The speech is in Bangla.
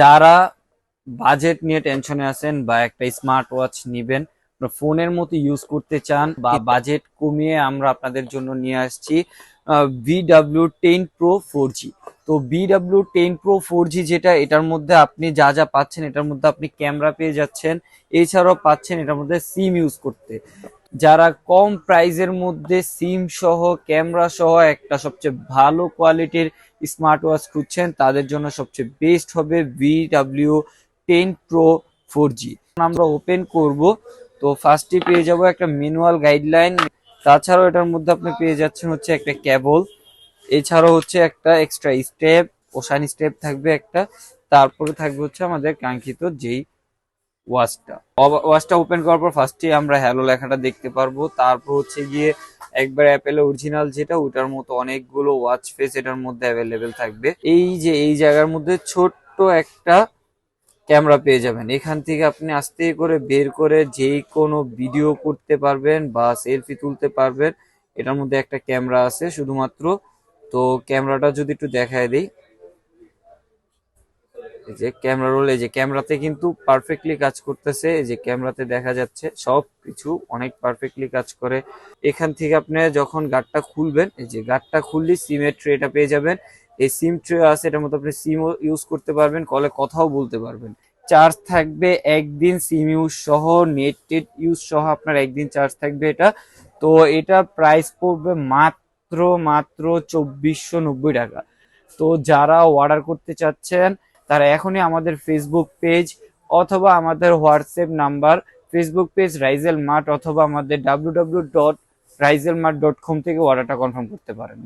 যারা বাজেট নিয়ে টেনশনে আছেন বা একটা স্মার্ট ওয়াচ নিবেন ফোনের মতো ইউজ করতে চান বা বাজেট কমিয়ে আমরা আপনাদের জন্য নিয়ে আসছি VW ten pro four G তো BW ten pro four G যেটা, এটার মধ্যে আপনি যা যা পাচ্ছেন, এটার মধ্যে আপনি ক্যামেরা পেয়ে যাচ্ছেন, এছাড়াও পাচ্ছেন এটার মধ্যে সিম ইউজ করতে। যারা কম প্রাইজের মধ্যে সিম সহ, ক্যামেরা সহ একটা সবচেয়ে ভালো কোয়ালিটির স্মার্ট ওয়াচ খুঁজছেন, তাদের জন্য সবচেয়ে বেস্ট হবে VW ten pro four G আমরা ওপেন করব, তো ফার্স্টে পেয়ে যাব একটা ম্যানুয়াল গাইডলাইন তাছাড়াও এটার মধ্যে আপনি পেয়ে যাচ্ছেন হচ্ছে একটা কেবল এছাড়াও হচ্ছে একটা এক্সট্রা স্টেপ ওশান স্টেপ থাকবে একটা। তারপরে থাকবে হচ্ছে আমাদের কাঙ্ক্ষিত যেই ওয়াচটা। ওয়াচটা ওপেন করার পর ফার্স্টে আমরা হ্যালো লেখাটা দেখতে পারব। তারপর হচ্ছে গিয়ে একবার অ্যাপেলের অরিজিনাল যেটা, ওটার মতো অনেকগুলো ওয়াচ ফেস এটার মধ্যে অ্যাভেলেবেল থাকবে। এই যে, এই জায়গার মধ্যে ছোট্ট একটা ক্যামেরা পেয়ে যাবেন। এখান থেকে আপনি আস্তে করে বের করে যেই কোনো ভিডিও করতে পারবেন বা সেলফি তুলতে পারবেন। এটার মধ্যে একটা ক্যামেরা আছে শুধুমাত্র। তো ক্যামেরাটা যদি একটু দেখায় দিই। এই যে ক্যামেরা রোল এই যে ক্যামেরাতে কিন্তু পারফেক্টলি কাজ করতেছে, এই যে ক্যামেরাতে দেখা যাচ্ছে সব কিছু অনেক পারফেক্টলি কাজ করে। এখান থেকে আপনি যখন গার্ডটা খুলবেন, এই যে গার্ডটা খুললে সিমের ট্রেটা পেয়ে যাবেন। এই সিম ট্রে আছে, এটার মতো আপনি সিমও ইউজ করতে পারবেন কলে কথাও বলতে পারবেন। চার্জ থাকবে একদিন সিম ইউজ সহ নেট টেট ইউজ সহ আপনার একদিন চার্জ থাকবে এটা। তো এটা প্রাইস পড়বে মাত্র মাত্র চব্বিশশো টাকা। তো যারা অর্ডার করতে চাচ্ছেন তারা এখনই আমাদের ফেসবুক পেজ অথবা আমাদের WhatsApp number Facebook page Raizel Mart অথবা আমাদের W W dot Raizel Mart dot com থেকে অর্ডারটা কনফার্ম করতে পারেন।